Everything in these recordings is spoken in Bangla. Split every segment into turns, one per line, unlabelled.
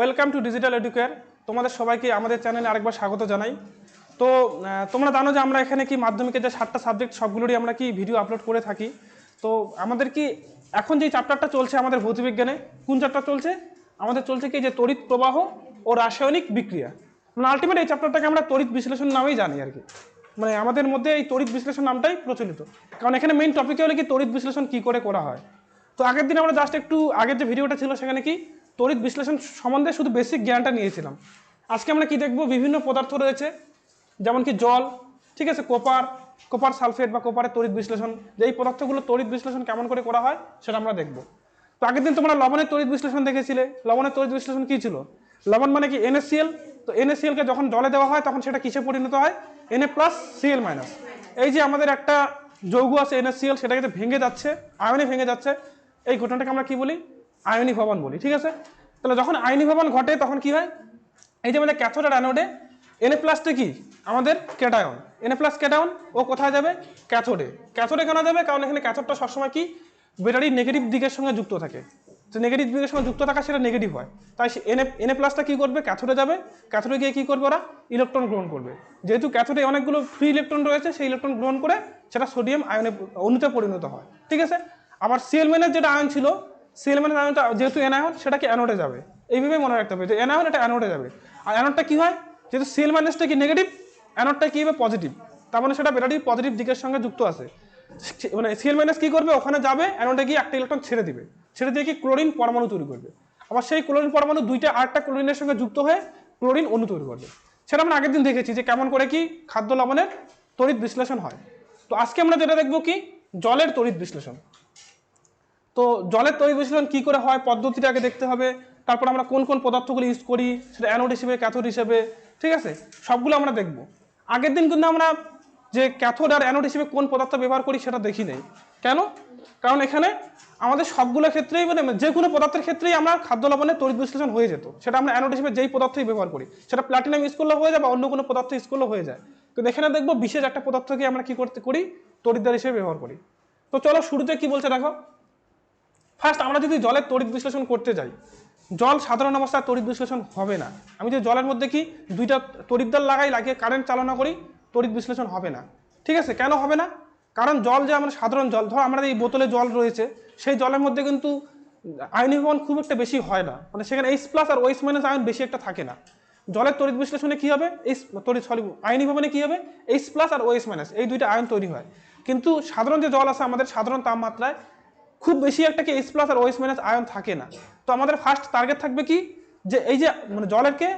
ওয়েলকাম টু ডিজিটাল এডুকেয়ার তোমাদের সবাইকে আমাদের চ্যানেলে আরেকবার স্বাগত জানাই। তো তোমরা জানো যে আমরা এখানে কি মাধ্যমিকের যে সাতটা সাবজেক্ট সবগুলোরই আমরা কি ভিডিও আপলোড করে থাকি। তো, আমাদের কি এখন যে চ্যাপ্টারটা চলছে আমাদের ভৌতবিজ্ঞানে, কোন চ্যাপ্টার চলছে? আমাদের চলছে কি যে তড়িৎ প্রবাহ ও রাসায়নিক বিক্রিয়া। মানে আলটিমেট এই চ্যাপ্টারটাকে আমরা তড়িৎ বিশ্লেষণ নামেই জানি আর কি। মানে আমাদের মধ্যে এই তড়িৎ বিশ্লেষণ নামটাই প্রচলিত। কারণ এখানে মেইন টপিকে হলে কি তড়িৎ বিশ্লেষণ কি করে করা হয়। তো আগের দিন আমরা জাস্ট একটু আগের যে ভিডিওটা ছিল সেখানে কি তড়িৎ বিশ্লেষণ সম্বন্ধে শুধু বেসিক জ্ঞানটা নিয়েছিলাম। আজকে আমরা কি দেখব? বিভিন্ন পদার্থ রয়েছে, যেমন কি জল, ঠিক আছে কোপার কোপার সালফেট বা কোপারের তড়িৎ বিশ্লেষণ। যে এই পদার্থগুলো তড়িৎ বিশ্লেষণ কেমন করে করা হয় সেটা আমরা দেখব। তো আগের দিন তোমরা লবণের তড়িৎ বিশ্লেষণ দেখেছিলে। লবণের তড়িৎ বিশ্লেষণ কী ছিল? লবণ মানে কি? এনএসিএল তো NaCl কে যখন জলে দেওয়া হয় তখন সেটা কিসে পরিণত হয়? এনএ প্লাস সিএল মাইনাস এই যে আমাদের একটা যৌগ আছে এনএসিএল সেটা কিন্তু ভেঙে যাচ্ছে, আয়নে ভেঙে যাচ্ছে, এই ঘটনাটাকে আমরা কি বলি? আয়নী ভবন বলি, ঠিক আছে? তাহলে যখন আয়নী ভবন ঘটে, তখন কি হয়? এই যে আমাদের ক্যাথোড আর অ্যানোডে এনএ প্লাসটা কি? আমাদের ক্যাটায়ন এনএ প্লাস ক্যাটায়ন ও কোথায় যাবে? ক্যাথোডে ক্যাথোডে কেন যাবে? কারণ এখানে ক্যাথোডটা সবসময় কি? ব্যাটারির নেগেটিভ দিকের সঙ্গে যুক্ত থাকে। যে নেগেটিভ দিকের সঙ্গে যুক্ত থাকা, সেটা নেগেটিভ হয়। তাই এনএ এনএ প্লাসটা কী করবে? ক্যাথোডে যাবে। ক্যাথোডে গিয়ে কী করবে ওরা? ইলেকট্রন গ্রহণ করবে। যেহেতু ক্যাথোডে অনেকগুলো ফ্রি ইলেকট্রন রয়েছে, সেই ইলেকট্রন গ্রহণ করে সেটা সোডিয়াম আয়নে অণুতে পরিণত হয়। ঠিক আছে? আবার সিএলমেনের যেটা আয়ন ছিল সিএলমেনের আয়নটা যেহেতু এনায়ন সেটা কি অ্যানোডে যাবে। এইভাবে মনে রাখতে হবে যে এনায়ন এটা অ্যানোডে যাবে। আর অ্যানোডটা কী হয়? যেহেতু সিএল মাইনাসটা কি নেগেটিভ অ্যানোডটা কী হবে পজিটিভ তার মানে সেটা ব্যাটারি পজিটিভ দিকের সঙ্গে যুক্ত আছে। মানে সিএল মাইনাস কি করবে? ওখানে যাবে, অ্যানোডে গিয়ে একটা ইলেকট্রন ছেড়ে দিবে। ছেড়ে দিয়ে কি ক্লোরিন পরমাণু তৈরি করবে। আবার সেই ক্লোরিন পরমাণু দুইটা আরেকটা ক্লোরিনের সঙ্গে যুক্ত হয়ে ক্লোরিন অণু তৈরি করবে। সেটা আমরা আগের দিন দেখেছি যে কেমন করে কি খাদ্য লবণের তড়িৎ বিশ্লেষণ হয়। তো আজকে আমরা যেটা দেখব কি? জলের তড়িৎ বিশ্লেষণ। তো জলের তড়িৎ বিশ্লেষণ কী করে হয় পদ্ধতিটা আগে দেখতে হবে, তারপর আমরা কোন কোন পদার্থগুলো ইউজ করি, সেটা অ্যানোড হিসেবে ক্যাথোড হিসেবে, ঠিক আছে? সবগুলো আমরা দেখব। আগের দিন কিন্তু আমরা যে ক্যাথোড আর অ্যানোড হিসেবে কোন পদার্থ ব্যবহার করি সেটা দেখি নেই। কেন? কারণ এখানে আমাদের সবগুলো ক্ষেত্রেই মানে যে কোনো পদার্থের ক্ষেত্রেই আমরা খাদ্য লবণের তড়িৎ বিশ্লেষণ হয়ে যেত। সেটা আমরা অ্যানোড হিসেবে যেই পদার্থই ব্যবহার করি, সেটা প্ল্যাটিনাম ইউজ হয়ে যায় বা অন্য কোনো পদার্থ ইউজ করলেও হয়ে যায়। কিন্তু এখানে দেখব বিশেষ একটা পদার্থকে আমরা কি করতে করি, তড়িৎদ্বার হিসেবে ব্যবহার করি। তো চলো শুরুতে কি বলছে দেখো। ফার্স্ট আমরা যদি জলের তড়িৎ বিশ্লেষণ করতে যাই, জল সাধারণ অবস্থায় তড়িৎ বিশ্লেষণ হবে না। আমি যদি জলের মধ্যে কি দুইটা তড়িৎদার লাগাই, লাগিয়ে কারেন্ট চালনা করি, তড়িৎ বিশ্লেষণ হবে না। ঠিক আছে? কেন হবে না? কারণ জল যে আমরা সাধারণ জল, ধর আমরা এই বোতলে জল রয়েছে, সেই জলের মধ্যে কিন্তু আয়নীভবন খুব একটা বেশি হয় না। মানে সেখানে এইচ প্লাস আর ওয়েস মাইনাস আয়ন বেশি একটা থাকে না। জলের তড়িৎ বিশ্লেষণে কী হবে? এই তড়িৎ সরি আয়নী ভবনে কি হবে? এইচ প্লাস আর ওএস মাইনাস এই দুইটা আয়ন তৈরি হয়। কিন্তু সাধারণ যে জল আছে আমাদের সাধারণ তাপমাত্রায় খুব বেশি একটা কি এইচ প্লাস আর ওএস মাইনাস আয়ন থাকে না। তো আমাদের ফার্স্ট টার্গেট থাকবে কি? যে এই যে মানে জলেরকে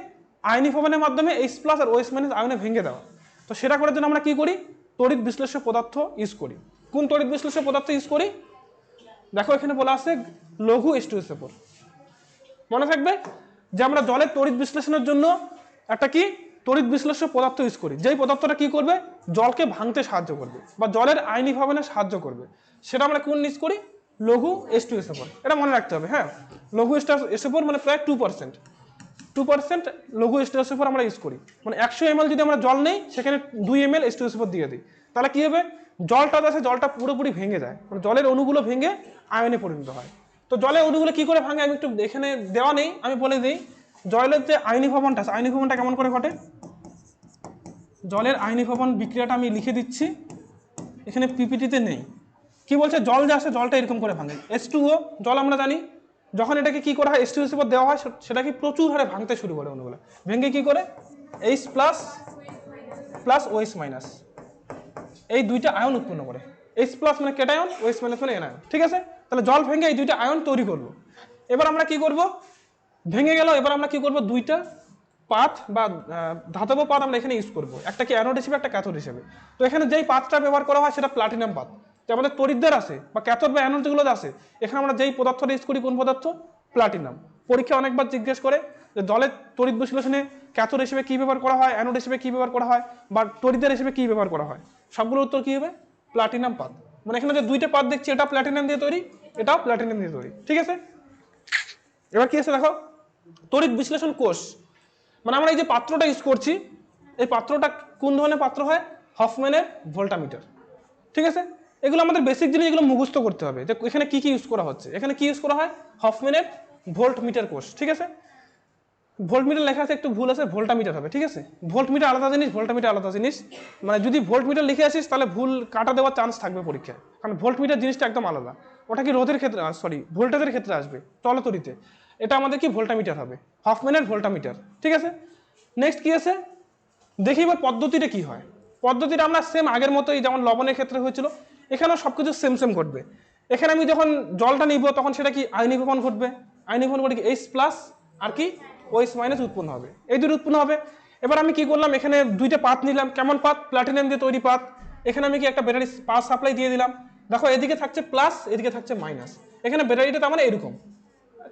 আয়নী ভবনের মাধ্যমে এইচ প্লাস আর ওএস মাইনাস আয়নে ভেঙে দেওয়া। তো সেটা করার জন্য আমরা কি করি? তড়িৎ বিশ্লেষ্য পদার্থ ইউজ করি। কোন তড়িৎ বিশ্লেষ্য পদার্থ ইউজ করি? দেখো এখানে বলা আছে লঘু এস্টুএসএফোর মনে থাকবে যে আমরা জলের তড়িৎ বিশ্লেষণের জন্য একটা কি? তড়িৎ বিশ্লেষ্য পদার্থ ইউজ করি। যেই পদার্থটা কি করবে? জলকে ভাঙতে সাহায্য করবে বা জলের আইনি ভবনে সাহায্য করবে। সেটা আমরা কোন ইউজ করি? লঘু এস টু এসএফোর এটা মনে রাখতে হবে হ্যাঁ? লঘু এসএফোর মানে প্রায় টু পার্সেন্ট টু পার্সেন্ট লঘু এস টু এসএফোর আমরা ইউজ করি। মানে একশো এমএল যদি আমরা জল নেই, সেখানে দুই এমএল এস টু এসএফোর দিয়ে দিই। তাহলে কী হবে? জলটা আছে, জলটা পুরোপুরি ভেঙে যায়। মানে জলের অণুগুলো ভেঙে আয়নে পরিণত হয়। তো জলের অণুগুলো কী করে ভাঙে? আমি একটু এখানে দেওয়া নেই, আমি বলে দিই। জলের যে আইনি ভবনটা আছে আইনি ভবনটা কেমন করে ঘটে? জলের আইনি ভবন বিক্রিয়াটা আমি লিখে দিচ্ছি। এখানে পিপিটিতে নেই। কি বলছে? জল যা আসে, জলটা এরকম করে ভাঙে। এস জল আমরা জানি, যখন এটাকে কি করা হয় এস টু হিসেবে দেওয়া হয় সেটাকে প্রচুর হারে ভাঙতে শুরু করে অণুগুলো ভেঙে কি করে? H plus plus OH minus এই দুইটা আয়ন উৎপন্ন করে। এইচ প্লাস মানে কেটায়ন ওএস মাইনাস মানে এনায়ন ঠিক আছে? তাহলে জল ভেঙে এই দুইটা আয়ন তৈরি করল এবার আমরা কি করব? ভেঙে গেল, এবার আমরা কি করব? দুইটা পাথ বা ধাতব পাত আমরা এখানে ইউজ করব। একটা কি অ্যানোড হিসেবে, একটা ক্যাথোড হিসেবে। তো এখানে যেই পাতটা ব্যবহার করা হয়, সেটা প্লাটিনাম পাত। যে আমাদের তরিদ্দার আছে বা ক্যাথোড বা অ্যানোড যেগুলো আছে, এখানে আমরা যেই পদার্থটা ইউজ করি, কোন পদার্থ? প্লাটিনাম। পরীক্ষা অনেকবার জিজ্ঞেস করে যে জলের তড়িৎ বিশ্লেষণে ক্যাথর হিসেবে কী ব্যবহার করা হয় অ্যানোড হিসেবে কী ব্যবহার করা হয়, বা তরিদ্দার হিসেবে কী ব্যবহার করা হয়? সবগুলোর উত্তর কী হবে? প্লাটিনাম পাত মানে এখানে যে দুইটা পাত দেখছি, এটা প্লাটিনাম দিয়ে তৈরি, এটাও প্লাটিনাম দিয়ে তৈরি। ঠিক আছে? এবার কি আছে দেখো? তড়িৎ বিশ্লেষণ কোষ। মানে আমরা এই যে পাত্রটা ইউজ করছি, এই পাত্রটা কোন ধরনের পাত্র হয়? হফম্যানের ভোল্টামিটার। ঠিক আছে? এগুলো আমাদের বেসিক জিনিস এগুলো মুখস্থ করতে হবে। যে এখানে কি কি ইউজ করা হচ্ছে? এখানে কি ইউজ করা হয়? হফম্যানের ভোল্ট মিটার কোষ ঠিক আছে? ভোল্ট মিটার লেখা আছে, একটু ভুল আছে ভোল্টা মিটার হবে, ঠিক আছে? ভোল্ট মিটার আলাদা জিনিস ভোল্টা মিটার আলাদা জিনিস। মানে যদি ভোল্ট মিটার লিখে আসিস, তাহলে ভুল কাটা দেওয়ার চান্স থাকবে পরীক্ষায়। কারণ ভোল্ট মিটার জিনিসটা একদম আলাদা। ওটা কি রোধের ক্ষেত্রে সরি ভোল্টেজের ক্ষেত্রে আসবে তলতরিতে এটা আমাদের কি ভোল্টা মিটার হবে? হফম্যানের ভোল্টা মিটার ঠিক আছে? নেক্সট কি আছে? দেখি এবার পদ্ধতিটা কি হয়। পদ্ধতিটা আমরা সেম আগের মতোই, যেমন লবণের ক্ষেত্রে হয়েছিল এখানেও সব কিছু সেম সেম ঘটবে। এখানে আমি যখন জলটা নিব, তখন সেটা কি আইনিভবন ঘটবে? আইনিভবন ঘটে কি এইচ প্লাস আর কি ওএস মাইনাস উৎপন্ন হবে। এই দুটো উৎপন্ন হবে। এবার আমি কি করলাম? এখানে দুইটা পাত নিলাম। কেমন পাত? প্লাটিনাম দিয়ে তৈরি পাত। এখানে আমি কি একটা ব্যাটারি পাওয়ার সাপ্লাই দিয়ে দিলাম। দেখো, এদিকে থাকছে প্লাস এদিকে থাকছে মাইনাস এখানে ব্যাটারিটা তার মানে এরকম।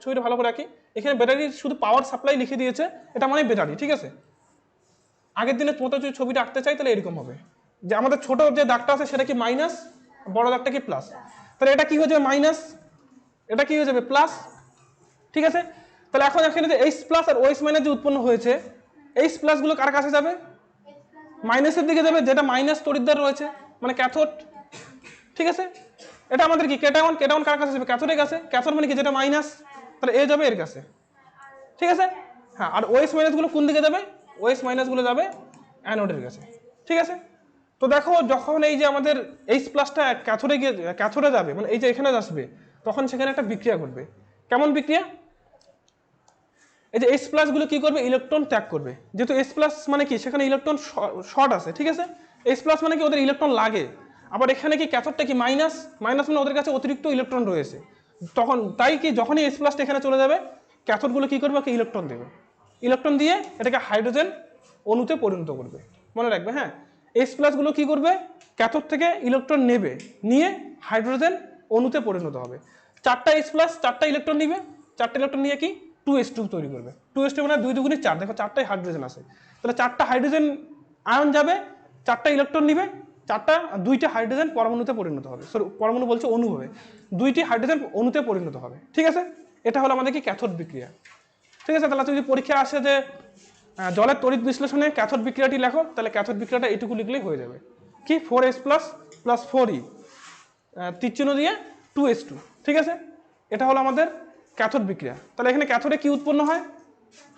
ছবিটা ভালো করে রাখি এখানে ব্যাটারি শুধু পাওয়ার সাপ্লাই লিখে দিয়েছে। এটা মানে ব্যাটারি ঠিক আছে? আগের দিনে মতো যদি ছবিটা আঁকতে চাই, তাহলে এরকম হবে। যে আমাদের ছোট যে দাগটা আছে, সেটা কি মাইনাস বড় দাগটা কি? প্লাস তাহলে এটা কি হয়ে যাবে? মাইনাস এটা কি হয়ে যাবে? প্লাস ঠিক আছে? তাহলে এখন এখানে যে এইচ প্লাস আর ওএস মাইনাস যে উৎপন্ন হয়েছে এইচ প্লাসগুলো কার কাছে যাবে? মাইনাসের দিকে যাবে, যেটা মাইনাস তড়িৎদ্বার রয়েছে মানে ক্যাথোড ঠিক আছে? এটা আমাদের কি? কেটাউন কেটাউন কার কাছে যাবে? ক্যাথোডের কাছে। ক্যাথোড মানে কি? যেটা মাইনাস তাহলে এ যাবে এর কাছে। ঠিক আছে? হ্যাঁ আর ওএস মাইনাসগুলো কোন দিকে যাবে? ওএস মাইনাসগুলো যাবে অ্যানোডের কাছে। ঠিক আছে? তো দেখো যখন এই যে আমাদের এইচ প্লাসটা ক্যাথোডে গিয়ে ক্যাথোডে যাবে মানে এই যে এখানে আসবে, তখন সেখানে একটা বিক্রিয়া ঘটবে। কেমন বিক্রিয়া? এই যে এস প্লাসগুলো কি করবে? ইলেকট্রন ত্যাগ করবে। যেহেতু এস প্লাস মানে কি? সেখানে ইলেকট্রন শর্ট আছে, ঠিক আছে? এস প্লাস মানে কি? ওদের ইলেকট্রন লাগে। আবার এখানে কি ক্যাথোডটা কি? মাইনাস মাইনাস মানে ওদের কাছে অতিরিক্ত ইলেকট্রন রয়েছে। তখন, তাই কি? যখনই এস প্লাসটা এখানে চলে যাবে ক্যাথোডগুলো কি করবে? ওকে ইলেকট্রন দেবে। ইলেকট্রন দিয়ে এটাকে হাইড্রোজেন অণুতে পরিণত করবে। মনে রাখবে হ্যাঁ? এস প্লাসগুলো কি করবে? ক্যাথোড থেকে ইলেকট্রন নেবে। নিয়ে হাইড্রোজেন অণুতে পরিণত হবে। চারটা এস প্লাস চারটা ইলেকট্রন নিবে। চারটা ইলেকট্রন নিয়ে কি? টু এস টু তৈরি করবে। টু এস টু মানে দুই দুগুণে চার। দেখো চারটাই হাইড্রোজেন আছে। তাহলে চারটা হাইড্রোজেন আয়ন যাবে, চারটা ইলেকট্রন নিবে, চারটা দুইটা হাইড্রোজেন পরমাণুতে পরিণত হবে। সরি পরমাণু বলছে অণু হবে। দুইটি হাইড্রোজেন অণুতে পরিণত হবে। ঠিক আছে? এটা হলো আমাদের কি ক্যাথোড বিক্রিয়া। ঠিক আছে? তাহলে যদি পরীক্ষা আসে যে জলের তড়িৎ বিশ্লেষণে ক্যাথোড বিক্রিয়াটি লেখো, তাহলে ক্যাথোড বিক্রিয়াটা এটুকু লিখলেই হয়ে যাবে। কি? Four S plus plus four E তীরচিহ্ন দিয়ে টু এস টু ঠিক আছে? এটা হলো আমাদের ক্যাথোড বিক্রিয়া। তাহলে এখানে ক্যাথোডে কি উৎপন্ন হয়?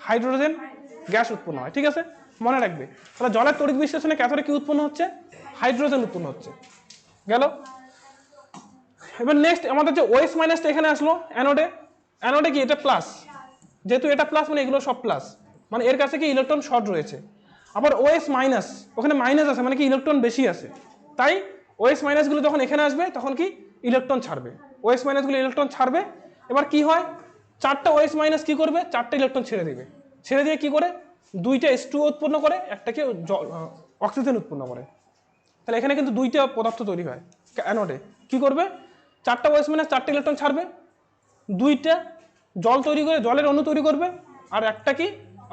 হাইড্রোজেন গ্যাস উৎপন্ন হয়, ঠিক আছে? মনে রাখবে। তাহলে জলের তড়িৎ বিশ্লেষণে ক্যাথোডে কি উৎপন্ন হচ্ছে? হাইড্রোজেন উৎপন্ন হচ্ছে। গেল? এবার নেক্সট আমাদের যে ওএস মাইনাসটা এখানে আসলো অ্যানোডে অ্যানোডে কি? এটা প্লাস যেহেতু এটা প্লাস মানে এগুলো সব প্লাস মানে এর কাছে কি ইলেকট্রন শর্ট রয়েছে। আবার ওএস মাইনাস ওখানে মাইনাস আছে মানে কি ইলেকট্রন বেশি আছে। তাই ওএস মাইনাসগুলো যখন এখানে আসবে, তখন কি ইলেকট্রন ছাড়বে। ওএস মাইনাসগুলো ইলেকট্রন ছাড়বে। এবার কি হয়? চারটা ওএস মাইনাস কী করবে? চারটা ইলেকট্রন ছেড়ে দিবে। ছেড়ে দিয়ে কি করে? দুইটা এস টু উৎপন্ন করে, একটাকে অক্সিজেন উৎপন্ন করে। তাহলে এখানে কিন্তু দুইটা পদার্থ তৈরি হয় অ্যানোডে কি করবে? চারটা ওয়েস মাইনাস চারটা ইলেকট্রন ছাড়বে। দুইটা জল তৈরি করে, জলের অণু তৈরি করবে। আর একটা কি?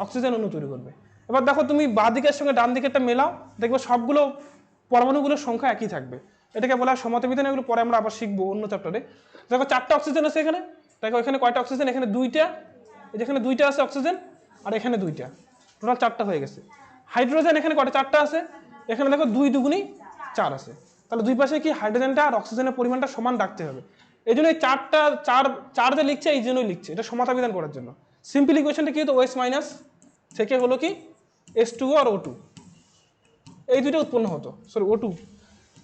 অক্সিজেন অণু তৈরি করবে। এবার দেখো তুমি বাঁ দিকের সঙ্গে ডান দিকেরটা মেলাও, দেখবে সবগুলো পরমাণুগুলোর সংখ্যা একই থাকবে। এটাকে বলা হয় সমাতবিধান, এগুলো পরে আমরা আবার শিখব অন্য চ্যাপ্টারে দেখো চারটা অক্সিজেন আছে এখানে। দেখো এখানে কয়টা অক্সিজেন? এখানে দুইটা। এই যে এখানে দুইটা আছে অক্সিজেন, আর এখানে দুইটা। টোটাল চারটা হয়ে গেছে। হাইড্রোজেন এখানে কয়টা? চারটা আছে। এখানে দেখো দুই দুগুনি চার আছে। তাহলে দুই পাশে কি হাইড্রোজেনটা আর অক্সিজেনের পরিমাণটা সমান রাখতে হবে? এই জন্য এই চারটা, চার চার যে লিখছে, এই জন্যই লিখছে। এটা সমাতা বিধান করার জন্য সিম্পল ইকুয়েশনটা কি? হতো ওএস মাইনাস থেকে হলো কি? এস টু আর ও টু এই দুটো উৎপন্ন হতো। Sorry O two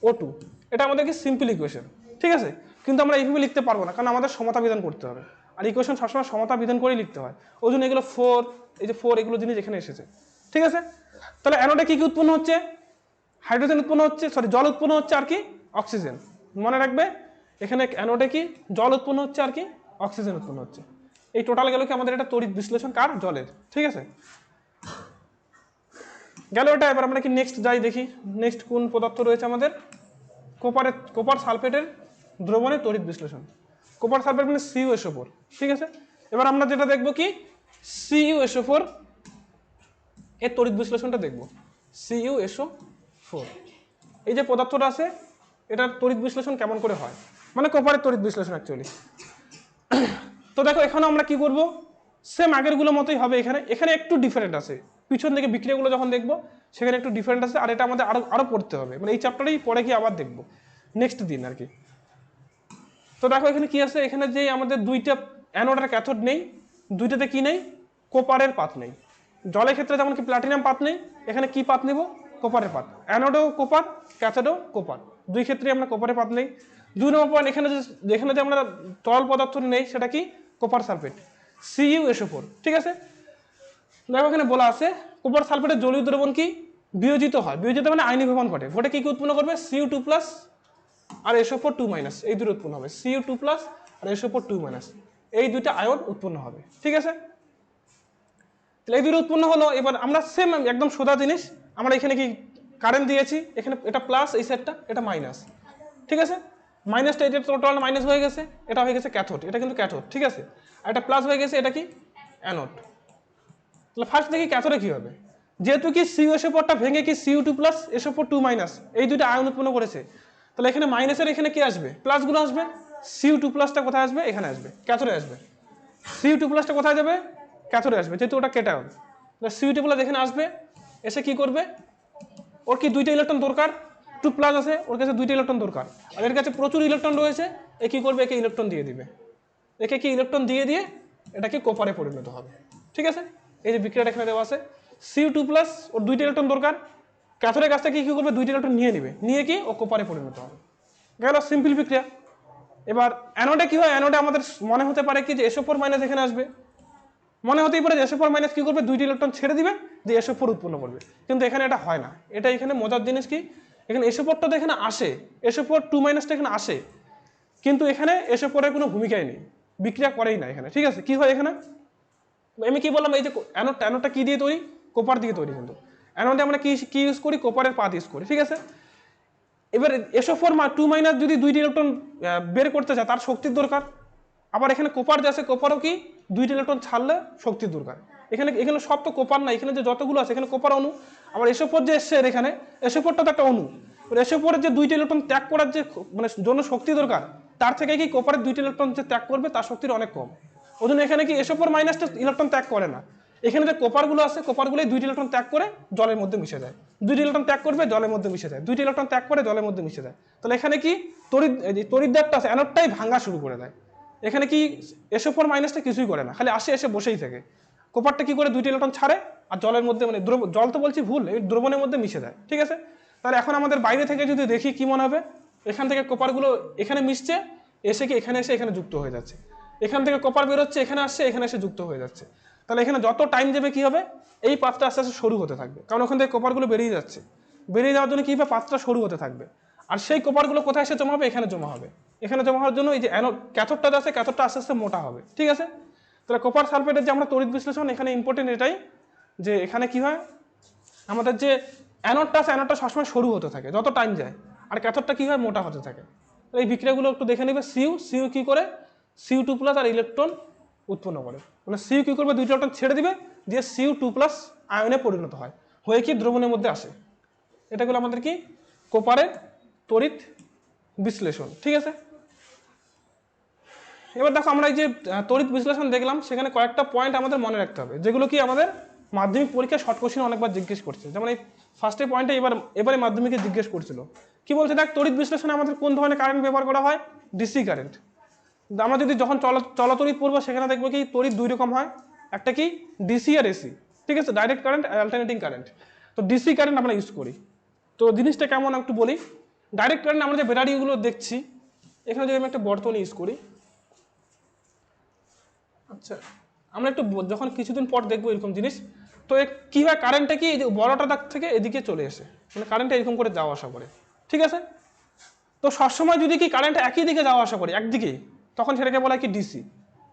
O two এটা আমাদের কি সিম্পল ইকুয়েশন ঠিক আছে? কিন্তু আমরা এইভাবে লিখতে পারব না, কারণ আমাদের সমতা বিধান করতে হবে। আর ইকুয়েশন সবসময় সমতা বিধান করেই লিখতে হয়। ওই জন্য এগুলো ফোর এই যে ফোর এগুলো জিনিস এখানে এসেছে। ঠিক আছে? তাহলে অ্যানোডে কি কি উৎপন্ন হচ্ছে? হাইড্রোজেন উৎপন্ন হচ্ছে সরি জল উৎপন্ন হচ্ছে আর কি? অক্সিজেন মনে রাখবে, এখানে অ্যানোডে কি? জল উৎপন্ন হচ্ছে আর কি? অক্সিজেন উৎপন্ন হচ্ছে। এই টোটাল গেল কি আমাদের এটা তড়িৎ বিশ্লেষণ? কার জলের? ঠিক আছে? গেল এটা, এবার আমরা কি নেক্সট যাই দেখি। নেক্সট কোন পদার্থ রয়েছে আমাদের? কোপারের কোপার সালফেটের দ্রবণের তড়িৎ বিশ্লেষণ। কোপার সালফেট মানে C U S O four ঠিক আছে? এবার আমরা যেটা দেখব কি? সিইউ এসও ফোর এর তড়িৎ বিশ্লেষণটা দেখব। সিইউ এসও ফোর এই যে পদার্থটা আছে, এটার তড়িৎ বিশ্লেষণ কেমন করে হয়? মানে কোপারের তড়িৎ বিশ্লেষণ অ্যাকচুয়ালি তো দেখো, এখানে আমরা কি করব? সেম আগেরগুলো মতোই হবে এখানে। এখানে একটু ডিফারেন্ট আছে। পিছন দিকে বিক্রিয়াগুলো যখন দেখব, সেখানে একটু ডিফারেন্ট আছে, আর এটা আমাদের আরও আরও পড়তে হবে। মানে এই চ্যাপ্টারেই পরে গিয়ে আবার দেখব। নেক্সট দিন আর কি। তো দেখো, এখানে কি আছে? এখানে যে আমাদের দুইটা অ্যানোড আর ক্যাথোড নেই, দুইটাতে কি নেই? কোপারের পাত নেই। জলের ক্ষেত্রে যেমন কি প্ল্যাটিনাম পাত নেই, এখানে কি পাত নেব? কোপারের পাত। অ্যানোডেও কোপার ক্যাথোডেও কোপার দুই ক্ষেত্রে আমরা কোপারের পাত নেই। দুই নম্বর পয়েন্ট এখানে যে যেখানে যে আমরা তরল পদার্থ নেই, সেটা কি? Copper sulphate C U S O four ঠিক আছে? দেখো এখানে বলা আছে কোপার সালফেটের জলীয় দ্রবণ কি? বিয়োজিত হয়। বিয়োজিত মানে আয়নীভবন ঘটে। ঘটে কি কি উৎপন্ন করবে? সিইউ টু প্লাস আর এসো ফোর টু মাইনাস এই দুটো উৎপন্ন হবে। সিইউ টু প্লাস আর এসো ফোর টু মাইনাস এই দুইটা আয়ন উৎপন্ন হবে। ঠিক আছে? তাহলে এই দুটো উৎপন্ন হলো। এবার আমরা সেম একদম সোজা জিনিস। আমরা এখানে কি কারেন্ট দিয়েছি? এখানে এটা প্লাস এই সাইডটা এটা মাইনাস ঠিক আছে? মাইনাসটা এটা টোটাল মাইনাস হয়ে গেছে, এটা হয়ে গেছে ক্যাথোড এটা কিন্তু ক্যাথোড ঠিক আছে? আর এটা প্লাস হয়ে গেছে, এটা কি? অ্যানোড তাহলে ফার্স্ট দেখি ক্যাথোডে কি হবে? যেহেতু কি সিউ এসে পরটা ভেঙে কি সিউ টু প্লাস এসে পর টু মাইনাস এই দুইটা আয়ন উৎপন্ন করেছে। তাহলে এখানে মাইনাসের এখানে কি আসবে? প্লাসগুলো আসবে সিউ টু প্লাসটা কোথায় আসবে? এখানে আসবে ক্যাথোডে আসবে। সিউ টু প্লাসটা কোথায় যাবে? ক্যাথোডে আসবে, যেহেতু ওটা কেটায়ন তাহলে সিউ টু প্লাস এখানে আসবে, এসে কি করবে? ওর কি দুইটা ইলেকট্রন দরকার? টু প্লাস আছে, ওর কাছে দুইটা ইলেকট্রন দরকার। আর এর কাছে প্রচুর ইলেকট্রন রয়েছে, এ কী করবে, একে ইলেকট্রন দিয়ে দিবে। একে কি ইলেকট্রন দিয়ে দিয়ে এটাকে কোপারে পরিণত হবে। ঠিক আছে? এই যে বিক্রিয়াটা এখানে দেওয়া আছে। সিউ টু প্লাস ওর দুইটা ইলেকট্রন দরকার। ক্যাথোডের কাছ থেকে কী করবে, দুইটা ইলেকট্রন নিয়ে নিবে। নিয়ে কি ও কোপারে পরিণত হবে। গেল সিম্পল বিক্রিয়া। এবার অ্যানোডে কী হয়? অ্যানোডে আমাদের মনে হতে পারে কি যে এসো ফোর মাইনাস এখানে আসবে। মনে হতেই পারে যে এসো ফোর মাইনাস কি করবে? দুইটি ইলেকট্রন ছেড়ে দিবে, দিয়ে এসো ফোর উৎপন্ন করবে। কিন্তু এখানে এটা হয় না। এটা এখানে মজার জিনিস কি? এখানে এসো ফোরটা তো এখানে আসে এসো ফোর টু মাইনাসটা এখানে আসে। কিন্তু এখানে এসো ফোরের কোনো ভূমিকাই নেই, বিক্রিয়া করেই না এখানে, ঠিক আছে? কি হয় এখানে? আমি কি বললাম, এই যে অ্যানোড অ্যানোডটা কি দিয়ে তৈরি? কোপার দিয়ে তৈরি কিন্তু। অ্যানোডে আমরা কি কি ইউজ করি? কোপারের পাত ইউজ করি, ঠিক আছে? এবার মা টু মাইনাস যদি দুইটি ইলেকট্রন বের করতে চায়, তার শক্তির দরকার। আবার এখানে কোপার যে আছে কোপারও কি? দুইটি ইলেকট্রন ছাড়লে শক্তির দরকার। এখানে এখানে সব তো কোপার না, এখানে যে যতগুলো আছে, এখানে কোপার অণু, আবার এসো ফোর যে এসছে এখানে এসো ফোরটা তো একটা অণু। এবার এসো যে দুইটি ইলেকট্রন ত্যাগ করার যে মানে জন্য শক্তি দরকার, তার থেকে কি কোপারের দুইটি ইলেকট্রন যে ত্যাগ করবে, তার শক্তির অনেক কম। ওই জন্য এখানে কি এসো ফোর মাইনাসটা ইলেকট্রন ত্যাগ করে না। এখানে যে কোপারগুলো আছে, কোপারগুলোই দুইটি ইলেকট্রন ত্যাগ করে জলের মধ্যে মিশে যায়। দুইটি ইলেকট্রন ত্যাগ করবে, জলের মধ্যে মিশে যায়। দুইটি ইলেকট্রন ত্যাগ করে, জলের মধ্যে মিশে যায়। তাহলে এখানে কি যে তড়িৎদ্বারটা আছে অ্যানোডটাই ভাঙা শুরু করে দেয়। এখানে কি এসো ফোর মাইনাসটা কিছুই করে না, খালি আসে, এসে বসেই থাকে। কোপারটা কি করে দুইটি ইলেকট্রন ছাড়ে? আর জলের মধ্যে মানে জল তো বলছি ভুল, এই দ্রবণের মধ্যে মিশে যায়, ঠিক আছে? তাহলে এখন আমাদের বাইরে থেকে যদি দেখি কি মনে হবে, এখান থেকে কোপারগুলো এখানে মিশছে, এসে কি এখানে এসে এখানে যুক্ত হয়ে যাচ্ছে। এখান থেকে কপার বেরোচ্ছে, এখানে আসছে, এখানে এসে যুক্ত হয়ে যাচ্ছে। তাহলে এখানে যত টাইম যাবে কি হবে? এই পাতটা আস্তে আস্তে সরু হতে থাকবে। কারণ ওখান থেকে কপারগুলো বেরিয়ে যাচ্ছে। বেরিয়ে যাওয়ার জন্য কি হবে? পাতটা সরু হতে থাকবে। আর সেই কপারগুলো কোথায় এসে জমা হবে? এখানে জমা হবে। এখানে জমা হওয়ার জন্য এই যে অ্যানো, ক্যাথোডটা আছে, ক্যাথোডটা আস্তে আস্তে মোটা হবে, ঠিক আছে? তাহলে কপার সালফেটের যে আমরা তড়িৎ বিশ্লেষণ এখানে ইম্পর্টেন্ট এটাই যে এখানে কি হয়? আমাদের যে অ্যানোডটা আছে অ্যানোডটা সবসময় সরু হতে থাকে, যত টাইম যায়। আর ক্যাথোডটা কি হয়? মোটা হতে থাকে। এই বিক্রিয়াগুলো একটু দেখে নেবে। সিউ সিউ কি করে? সিউ টু প্লাস আর ইলেকট্রন উৎপন্ন করে। মানে সিউ কি করবে? দুইটা ইলেকট্রন ছেড়ে দিবে, দিয়ে সিউ টু প্লাস আয়নে পরিণত হয়। হয়ে কি? দ্রবণের মধ্যে আসে। এটা হলো আমাদের কি? কোপারের তড়িৎ বিশ্লেষণ। ঠিক আছে? এবার দেখো আমরা এই যে তড়িৎ বিশ্লেষণ দেখলাম, সেখানে কয়েকটা পয়েন্ট আমাদের মনে রাখতে হবে, যেগুলো কি আমাদের মাধ্যমিক পরীক্ষা শর্ট কোশ্চেন অনেকবার জিজ্ঞেস করছে। যেমন এই ফার্স্টের পয়েন্টে এবার, এবারে মাধ্যমিকে জিজ্ঞেস করছিল। কি বলছে, দেখ, তড়িৎ বিশ্লেষণে আমাদের কোন ধরনের কারেন্ট ব্যবহার করা হয়? ডিসি কারেন্ট আমরা যদি যখন চল, চলতড়িৎ পড়ব, সেখানে দেখব কি তড়িৎ দুই রকম হয়। একটা কি ডিসি আর এসি ঠিক আছে? ডাইরেক্ট কারেন্ট আর অ্যাল্টারনেটিং কারেন্ট তো ডিসি কারেন্ট আমরা ইউজ করি। তো জিনিসটা কেমন একটু বলি। ডাইরেক্ট কারেন্ট আমরা যে ব্যাটারিগুলো দেখছি, এখানে যদি আমি একটা বর্তমান ইউজ করি আচ্ছা আমরা একটু যখন কিছুদিন পর দেখব এরকম জিনিস, তো কী হয় কারেন্টটা কি এই যে বড়টা দাগ থেকে এদিকে চলে আসে মানে কারেন্টটা এরকম করে যাওয়া আসা করে, ঠিক আছে? তো সবসময় যদি কি কারেন্ট একই দিকে যাওয়া আসা করে, একদিকেই, তখন সেটাকে বলা কি ডিসি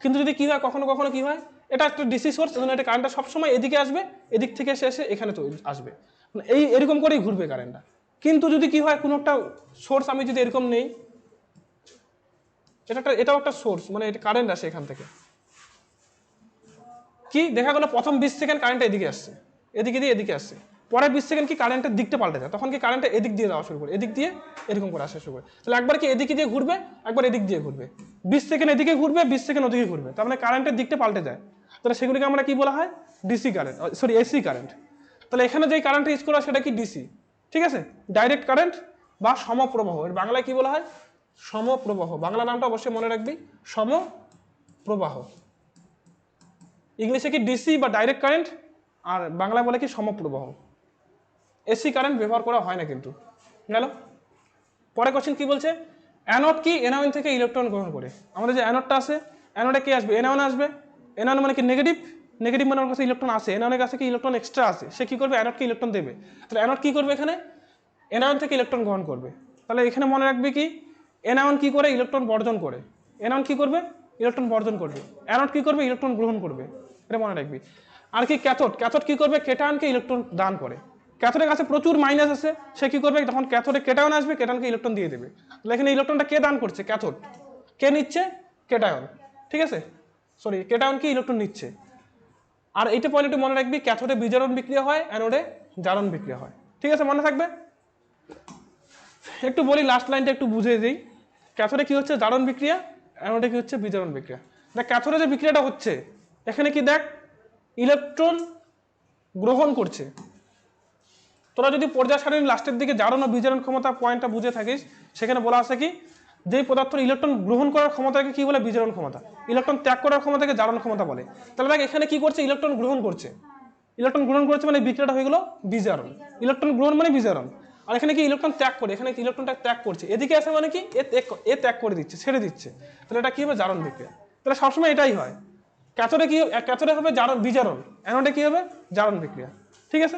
কিন্তু যদি কি হয়, কখনো কখনো কী হয়, এটা একটা ডিসি সোর্স এজন্য এটা কারেন্টটা সবসময় এদিকে আসবে, এদিক থেকে এসে এসে এখানে আসবে। মানে এই এরকম করেই ঘুরবে কারেন্টটা কিন্তু যদি কি হয়, কোনো একটা সোর্স আমি যদি এরকম নেই, এটা একটা, এটাও একটা সোর্স মানে এটা কারেন্ট আসে এখান থেকে। কি? দেখা গেলো প্রথম বিশ সেকেন্ড কারেন্টটা এদিকে আসছে। এদিকে দিয়ে এদিকে আসছে। পরের বিশ সেকেন্ড কি কারেন্টের দিকটা পাল্টে যায়? তখন কি কারেন্টটা এদিক দিয়ে যাওয়া শুরু করে? এদিক দিয়ে এরকম করে আসা শুরু করে। তাহলে একবার কি এদিকে দিয়ে ঘুরবে? একবার এদিক দিয়ে ঘুরবে। বিশ সেকেন্ড এদিকে ঘুরবে, বিশ সেকেন্ড ওদিকে ঘুরবে। তার মানে কারেন্টের দিকটা পাল্টে যায়। তাহলে সেগুলিকে আমরা কি বলা হয়? DC current sorry AC current তাহলে এখানে যেই কারেন্ট ইউজ করা সেটা কি ডিসি ঠিক আছে? ডাইরেক্ট কারেন্ট বা সমপ্রবাহ। এর বাংলায় কি বলা হয়? সমপ্রবাহ। বাংলা নামটা অবশ্যই মনে রাখবি। সমপ্রবাহ। ইংলিশে কি ডিসি বা ডাইরেক্ট কারেন্ট? আর বাংলায় বলে কি সমপ্রবাহ? এসি কারেন্ট ব্যবহার করা হয় না কিন্তু। গেল। পরে কোশ্চেন কি বলছে? অ্যানোড কি? এনায়ন থেকে ইলেকট্রন গ্রহণ করে। আমাদের যে অ্যানোডটা আছে, অ্যানোডে কি আসবে? এনায়ন আসবে। এনায়ন মানে কি নেগেটিভ নেগেটিভ মানে ওর কাছে ইলেকট্রন আসে এনায়নের কাছে কি ইলেকট্রন এক্সট্রা আছে? সে কী করবে? অ্যানোডকে ইলেকট্রন দেবে। তাহলে অ্যানোড কী করবে এখানে? এনায়ন থেকে ইলেকট্রন গ্রহণ করবে। তাহলে এখানে মনে রাখবে কি? এনায়ন কি করে? ইলেকট্রন বর্জন করে। এনায়ন কি করবে? ইলেকট্রন বর্জন করবে। অ্যানোড কি করবে? ইলেকট্রন গ্রহণ করবে। এটা মনে রাখবি। আর কি ক্যাথোড ক্যাথোড কি করবে? কেটায়নকে ইলেকট্রন দান করে। ক্যাথোডের কাছে প্রচুর মাইনাস আছে। সে কি করবে? যখন ক্যাথোডে কেটায়ন আসবে কেটানকে ইলেকট্রন দিয়ে দেবে। তাহলে এখানে ইলেকট্রনটা কে দান করছে? ক্যাথোড কে নিচ্ছে? কেটায়ন। ঠিক আছে? সরি কেটায়ন কি? ইলেকট্রন নিচ্ছে। আর এইটা পয়েন্ট একটু মনে রাখবি ক্যাথোডে বিজারণ বিক্রিয়া হয় অ্যানোডে জারণ বিক্রিয়া হয়। ঠিক আছে, মনে থাকবে? একটু বলি লাস্ট লাইনটা একটু বুঝিয়ে দিই। ক্যাথোডে কি হচ্ছে? জারণ বিক্রিয়া। অ্যানোডে কি হচ্ছে বিজারণ বিক্রিয়া। দেখ ক্যাথোডে যে বিক্রিয়াটা হচ্ছে, এখানে কি দেখ ইলেকট্রন গ্রহণ করছে। তোরা যদি পর্যায় সারণীর লাস্টের দিকে জারণ ও বিজারণ ক্ষমতা পয়েন্টটা বুঝে থাকিস, সেখানে বলা আছে কি, যেই পদার্থ ইলেকট্রন গ্রহণ করার ক্ষমতাকে কি বলে? বিজারণ ক্ষমতা। ইলেকট্রন ত্যাগ করার ক্ষমতাকে জারণ ক্ষমতা বলে। তাহলে দেখ, এখানে কি করছে? ইলেকট্রন গ্রহণ করছে। ইলেকট্রন গ্রহণ করছে মানে বিক্রিয়াটা হয়ে গেল বিজারণ। ইলেকট্রন গ্রহণ মানে বিজারণ। আর এখানে কি ইলেকট্রন ত্যাগ করে, এখানে ইলেকট্রনটা ত্যাগ করছে? এদিকে আসে মানে কি? এ ত্যাগ- এ ত্যাগ করে দিচ্ছে, ছেড়ে দিচ্ছে। তাহলে এটা কি হবে? জারণ বিক্রিয়া। তাহলে সবসময় এটাই হয়। ক্যাথোডে কি ক্যাথোডে হবে জারণ, বিজারণ। অ্যানোডে কি হবে? জারণ বিক্রিয়া। ঠিক আছে?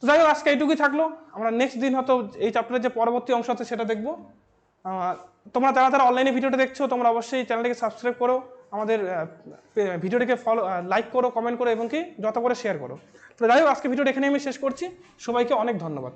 তো যাই হোক, আজকে এইটুকুই থাকল। আমরা নেক্সট দিন হয়তো এই চ্যাপ্টারের যে পরবর্তী অংশ আছে সেটা দেখব। তোমরা যারা যারা অনলাইনে ভিডিওটা দেখছ, তোমরা অবশ্যই চ্যানেলটিকে সাবস্ক্রাইব করো। আমাদের ভিডিওটিকে ফলো লাইক করো কমেন্ট করো এবং কি, যত করে শেয়ার করো। তো যাই হোক, আজকে ভিডিওটা এখানে আমি শেষ করছি। সবাইকে অনেক ধন্যবাদ।